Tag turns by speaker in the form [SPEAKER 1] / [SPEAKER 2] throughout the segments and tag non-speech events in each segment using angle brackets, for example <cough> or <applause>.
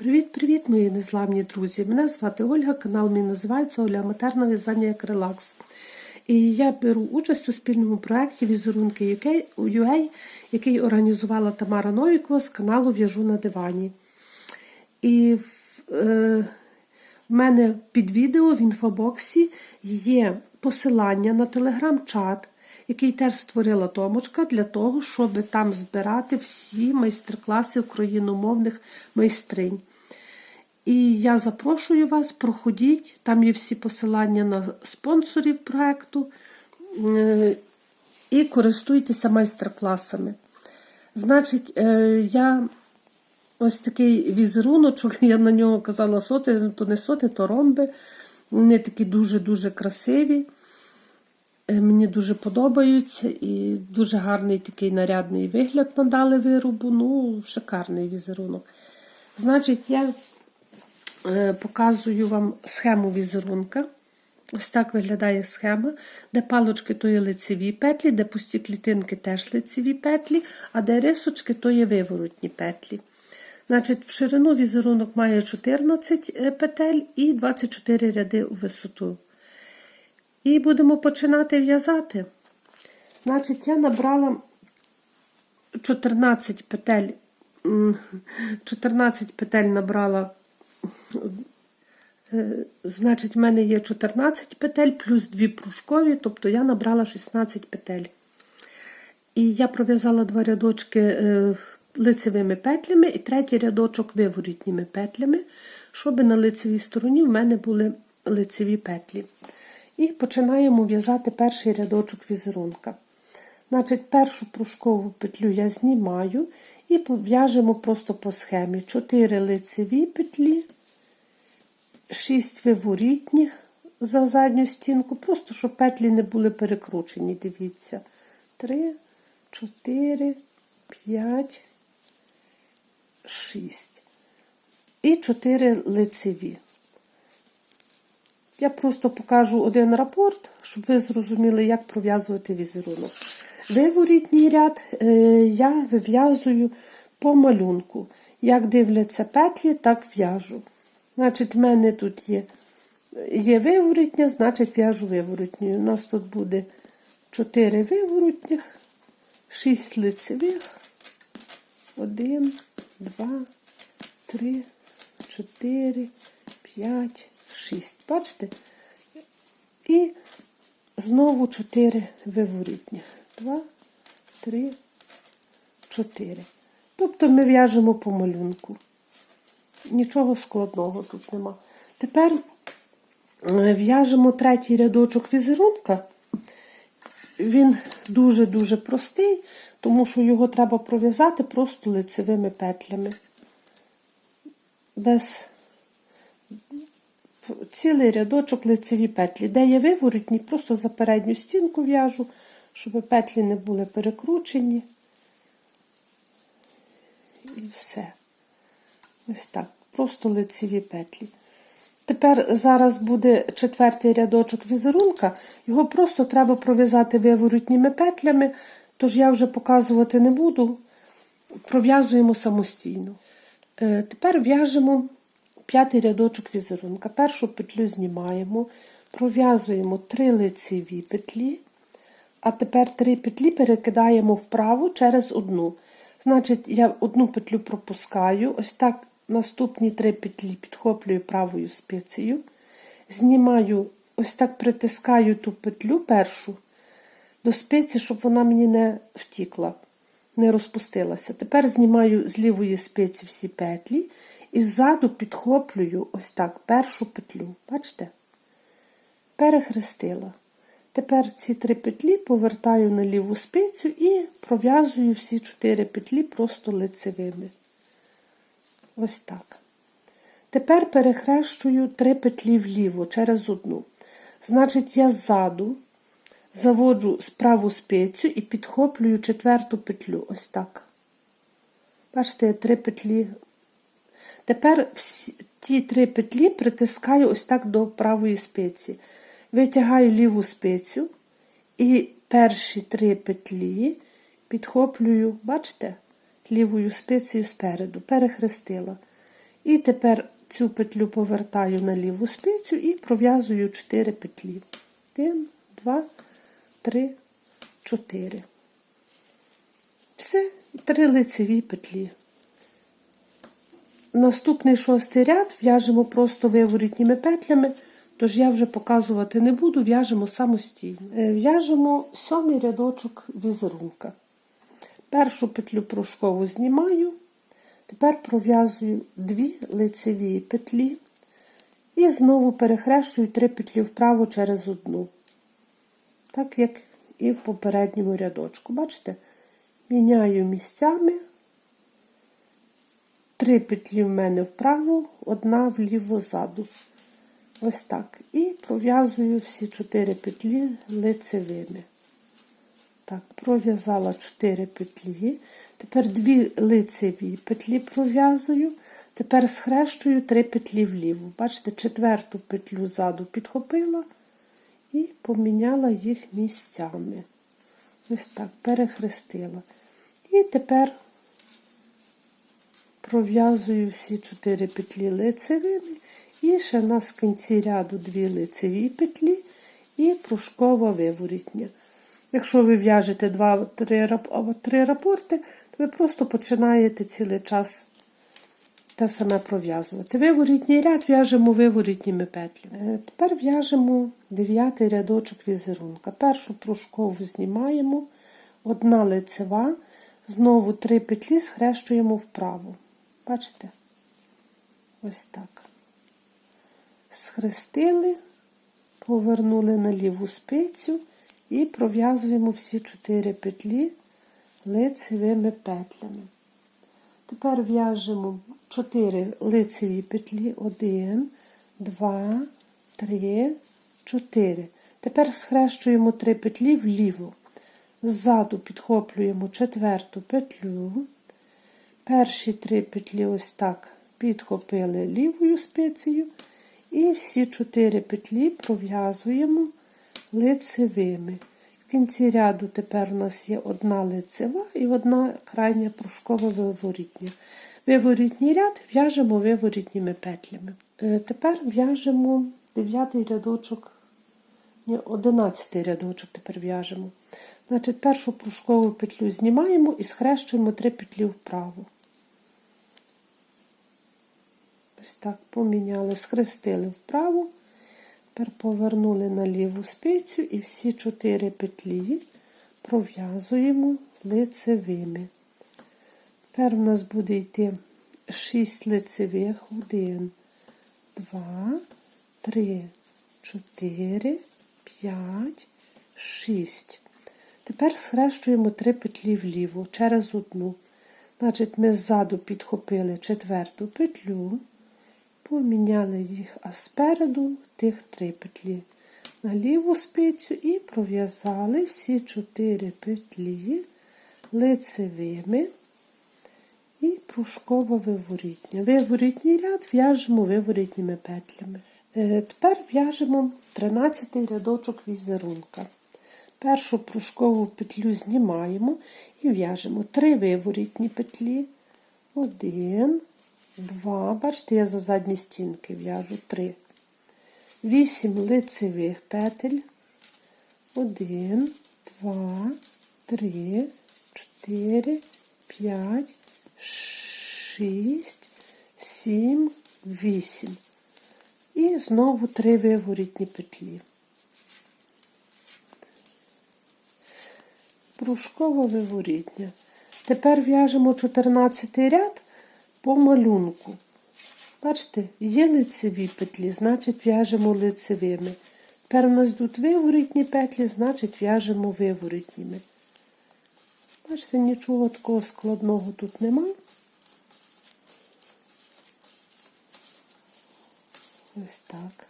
[SPEAKER 1] Привіт-привіт, мої незламні друзі! Мене звати Ольга, канал мій називається Оля Матерна в'язання як релакс. І я беру участь у спільному проєкті Візерунки UK, UA, який організувала Тамара Новікова з каналу В'яжу на дивані. І в, е, в мене під відео в інфобоксі є посилання на телеграм-чат, який теж створила Томочка для того, щоб там збирати всі майстер-класи україномовних майстринь. І я запрошую вас, проходіть, там є всі посилання на спонсорів проєкту е, і користуйтеся майстер-класами. Значить, е, я ось такий візеруночок, <laughs> я на нього казала соти, то не соти, то ромби. Вони такі дуже-дуже красиві. Е, Мені дуже подобаються і дуже гарний такий нарядний вигляд надали виробу. Ну, шикарний візерунок. Значить, я показую вам схему візерунка. Ось так виглядає схема, де палочки то є лицеві петлі, де пусті клітинки теж лицеві петлі, а де рисочки то є виворотні петлі. Значить, В ширину візерунок має 14 е, петель і 24 ряди у висоту. І будемо починати в'язати. Значить, я набрала 14 петель. 14 петель набрала. Е, Значить, в мене є 14 петель плюс 2 пружкові, тобто я набрала 16 петель. І я пров'язала два рядочки е, лицевими петлями і третій рядочок виворітніми петлями, щоб на лицевій стороні в мене були лицеві петлі. І починаємо в'язати перший рядочок візерунка. Значить, першу пружкову петлю я знімаю і в'яжемо просто по схемі 4 лицеві петлі, 6 виворітніх за задню стінку, просто щоб петлі не були перекручені. Дивіться. 3, 4, 5, 6. І 4 лицеві. Я просто покажу один рапорт, щоб ви зрозуміли, як пров'язувати візерунок. Виворітній ряд е, я вив'язую по малюнку. Як дивляться петлі, так в'яжу. Значить, в мене тут є є виворітня, значить в'яжу виворотньою. У нас тут буде 4 виворотніх, 6 лицевих, 1, 2, 3, 4, 5. 6. Бачите? І знову 4 виворітні. 2, 3, 4. Тобто ми в'яжемо по малюнку. Нічого складного тут нема. Тепер е, в'яжемо третій рядочок візерунка. Він дуже-дуже простий, тому що його треба пров'язати просто лицевими петлями. Без цілий рядочок лицеві петлі. Де є виворотні, просто за передню стінку в'яжу, щоб петлі не були перекручені. І все. Ось так. Просто лицеві петлі. Тепер зараз буде четвертий рядочок візерунка, його просто треба пров'язати виворотніми петлями, тож я вже показувати не буду. Пров'язуємо самостійно. Е, тепер в'яжемо п'ятий рядочок візерунка. Першу петлю знімаємо, пров'язуємо три лицеві петлі, а тепер три петлі перекидаємо вправо через одну. Значить, я одну петлю пропускаю, ось так наступні три петлі підхоплюю правою спицею, знімаю, ось так притискаю ту петлю першу до спиці, щоб вона мені не втікла, не розпустилася. Тепер знімаю з лівої спиці всі петлі і ззаду підхоплюю ось так першу петлю. Бачите? Перехрестила. Тепер ці три петлі повертаю на ліву спицю і пров'язую всі чотири петлі просто лицевими. Ось так. Тепер перехрещую три петлі вліво через одну. Значить, я ззаду заводжу справу спицю і підхоплюю четверту петлю. Ось так. Бачите, я три петлі Тепер всі, ті три петлі притискаю ось так до правої спиці. Витягаю ліву спицю і перші три петлі підхоплюю, бачите, лівою спицею спереду, перехрестила. І тепер цю петлю повертаю на ліву спицю і пров'язую 4 петлі. 1, 2, 3, 4. Це три лицеві петлі. Наступний шостий ряд в'яжемо просто виворітніми петлями, тож я вже показувати не буду, в'яжемо самостійно. Е, В'яжемо сьомий рядочок візерунка. Першу петлю пружкову знімаю, тепер пров'язую дві лицеві петлі і знову перехрещую три петлі вправо через одну. Так як і в попередньому рядочку. Бачите? Міняю місцями. Три петлі в мене вправо, одна вліво ззаду. Ось так. І пров'язую всі чотири петлі лицевими. Так, пров'язала 4 петлі. Тепер дві лицеві петлі пров'язую. Тепер схрещую 3 петлі вліво. Бачите, четверту петлю ззаду підхопила і поміняла їх місцями. Ось так, перехрестила. І тепер пров'язую всі 4 петлі лицевими. І ще в нас в кінці ряду 2 лицеві петлі і пружкова виворітня. Якщо ви в'яжете 2-3 3 рапорти, то ви просто починаєте цілий час те саме пров'язувати. Виворітній ряд в'яжемо виворітніми петлями. Тепер в'яжемо 9 рядочок візерунка. Першу пружкову знімаємо, одна лицева, знову 3 петлі схрещуємо вправо. Бачите? Ось так. Схрестили, повернули на ліву спицю. І пров'язуємо всі 4 петлі лицевими петлями. Тепер в'яжемо 4 лицеві петлі, 1, 2, 3, 4. Тепер схрещуємо 3 петлі вліво. Ззаду підхоплюємо четверту петлю. Перші 3 петлі ось так підхопили лівою спицею. І всі 4 петлі пров'язуємо лицевими. В кінці ряду тепер у нас є одна лицева і одна крайня пружкова виворітня. Виворітній ряд в'яжемо виворітніми петлями. Е, тепер в'яжемо 9 рядочок, ні, 11 рядочок тепер в'яжемо. Значить, Першу пружкову петлю знімаємо і схрещуємо 3 петлі вправо. Ось так поміняли, схрестили вправо. Тепер повернули на ліву спицю і всі чотири петлі пров'язуємо лицевими. Тепер у нас буде йти 6 лицевих, 1, 2, 3, 4, 5, 6. Тепер схрещуємо 3 петлі вліво через одну. Значить, ми ззаду підхопили четверту петлю поміняли їх, а спереду тих три петлі на ліву спицю і пров'язали всі чотири петлі лицевими і пружкова виворітня. Виворітній ряд в'яжемо виворітніми петлями. Е, тепер в'яжемо 13 рядочок візерунка. Першу пружкову петлю знімаємо і в'яжемо три виворітні петлі. Один, Два. Бачите, я за задні стінки в'яжу три. Вісім лицевих петель. Один, два, три, чотири, п'ять, шість, сім, вісім. І знову три виворітні петлі. Пружково виворітня. Тепер в'яжемо 14 ряд по малюнку. Бачите, є лицеві петлі, значить в'яжемо лицевими. Тепер у нас тут виворітні петлі, значить в'яжемо виворітніми. Бачите, нічого такого складного тут нема. Ось так.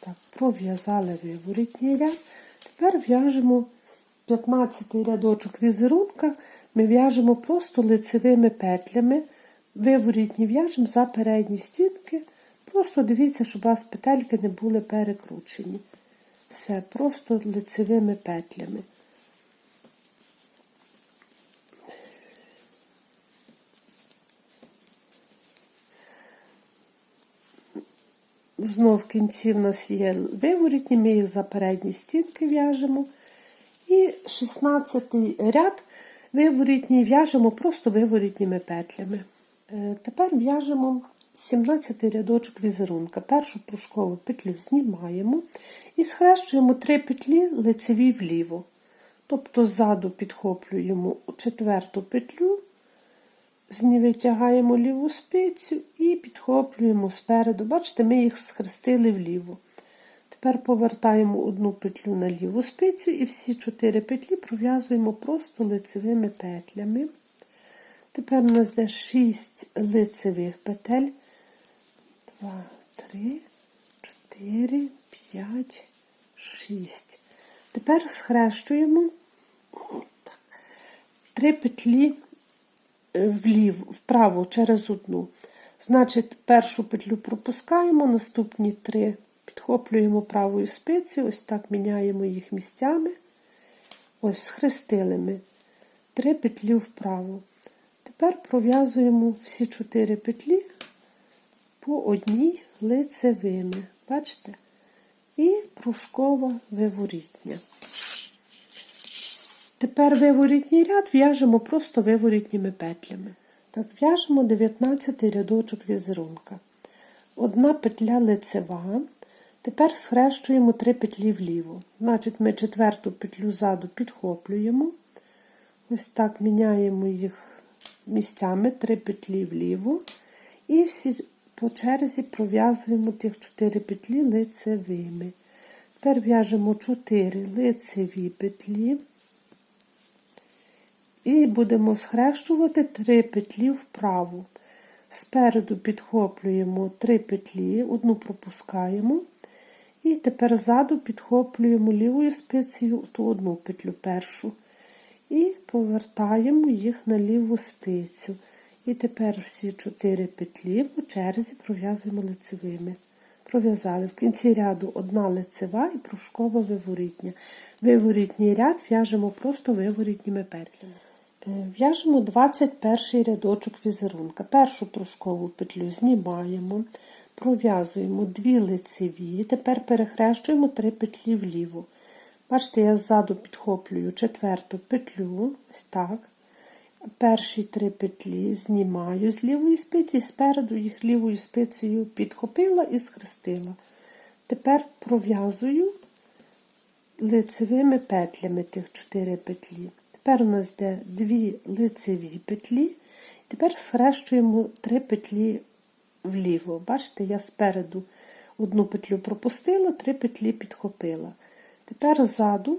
[SPEAKER 1] Так, пров'язали виворітній ряд. Тепер в'яжемо 15 рядочок візерунка, ми в'яжемо просто лицевими петлями. Виворітні в'яжемо за передні стінки. Просто дивіться, щоб у вас петельки не були перекручені. Все, просто лицевими петлями. знов в кінці в нас є виворітні, ми їх за передні стінки в'яжемо. І 16 ряд виворітній в'яжемо просто виворітніми петлями. Е, Тепер в'яжемо 17 рядочок візерунка. Першу пружкову петлю знімаємо і схрещуємо 3 петлі лицеві вліво. Тобто ззаду підхоплюємо четверту петлю, витягаємо ліву спицю і підхоплюємо спереду. Бачите, ми їх схрестили вліво. Тепер повертаємо одну петлю на ліву спицю і всі чотири петлі пров'язуємо просто лицевими петлями. Тепер у нас йде 6 лицевих петель. 2, 3, 4, 5, 6. Тепер схрещуємо три петлі е, вліво, вправо через одну. Значить, першу петлю пропускаємо, наступні три підхоплюємо правою спицею, ось так міняємо їх місцями. Ось схрестили ми три петлі вправо. Тепер пров'язуємо всі чотири петлі по одній лицевими. Бачите? І пружкова виворітня. Тепер виворітній ряд в'яжемо просто виворітніми петлями. Так, в'яжемо 19 рядочок візерунка. Одна петля лицева. Тепер схрещуємо три петлі вліво. Значить, ми четверту петлю ззаду підхоплюємо. Ось так міняємо їх місцями, три петлі вліво. І всі по черзі пров'язуємо тих 4 петлі лицевими. Тепер в'яжемо 4 лицеві петлі. І будемо схрещувати 3 петлі вправо. Спереду підхоплюємо 3 петлі, одну пропускаємо. І тепер ззаду підхоплюємо лівою спицею ту одну петлю першу. І повертаємо їх на ліву спицю. І тепер всі 4 петлі по черзі пров'язуємо лицевими. Пров'язали. В кінці ряду одна лицева і пружкова виворітня. Виворітній ряд в'яжемо просто виворітніми петлями. Е, В'яжемо 21 рядочок візерунка. Першу пружкову петлю знімаємо, пров'язуємо дві лицеві, тепер перехрещуємо 3 петлі вліво. Бачите, я ззаду підхоплюю четверту петлю, ось так. Перші три петлі знімаю з лівої спиці, спереду їх лівою спицею підхопила і схрестила. Тепер пров'язую лицевими петлями тих 4 петлі. Тепер у нас йде дві лицеві петлі. Тепер схрещуємо 3 петлі вліво. Бачите, я спереду одну петлю пропустила, 3 петлі підхопила. Тепер ззаду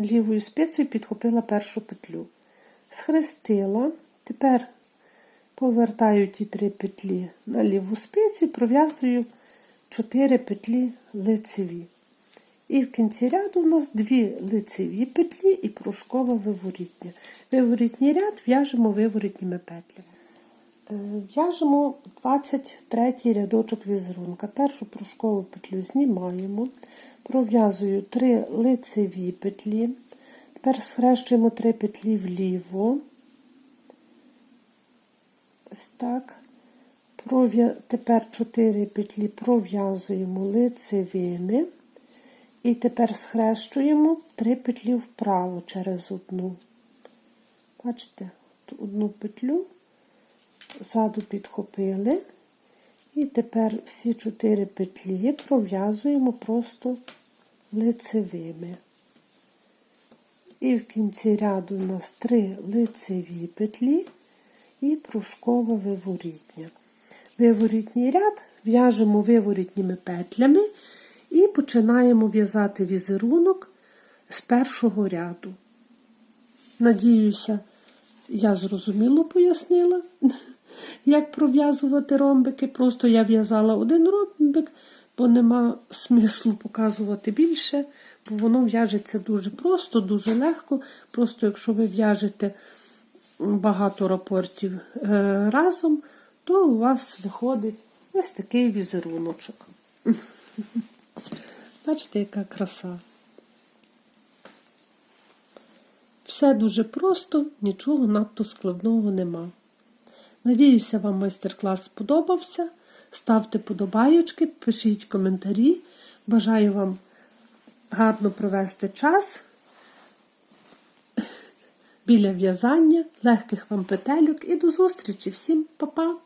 [SPEAKER 1] лівою спицею підхопила першу петлю. Схрестила, тепер повертаю ті три петлі на ліву спицю і пров'язую 4 петлі лицеві. І в кінці ряду у нас дві лицеві петлі і пружкова виворітня. Виворітній ряд в'яжемо виворітніми петлями. Е, В'яжемо 23 рядочок візерунка. Першу пружкову петлю знімаємо, пров'язую 3 лицеві петлі. Тепер схрещуємо 3 петлі вліво. Ось так. Тепер 4 петлі пров'язуємо лицевими. І тепер схрещуємо 3 петлі вправо через одну. Бачите, одну петлю ззаду підхопили. І тепер всі 4 петлі пров'язуємо просто лицевими. І в кінці ряду у нас 3 лицеві петлі і пружкова виворітня. Виворітній ряд в'яжемо виворітніми петлями і починаємо в'язати візерунок з першого ряду. Надіюся, я зрозуміло пояснила, як пров'язувати ромбики. Просто я в'язала один ромбик, бо нема смислу показувати більше, бо воно в'яжеться дуже просто, дуже легко. Просто якщо ви в'яжете багато рапортів е, разом, то у вас виходить ось такий візеруночок. <laughs> Бачите, яка краса. Все дуже просто, нічого надто складного нема. Надіюся, вам майстер-клас сподобався. Ставте подобайочки, пишіть коментарі. Бажаю вам гарно провести час біля в'язання, легких вам петельок і до зустрічі. Всім па-па!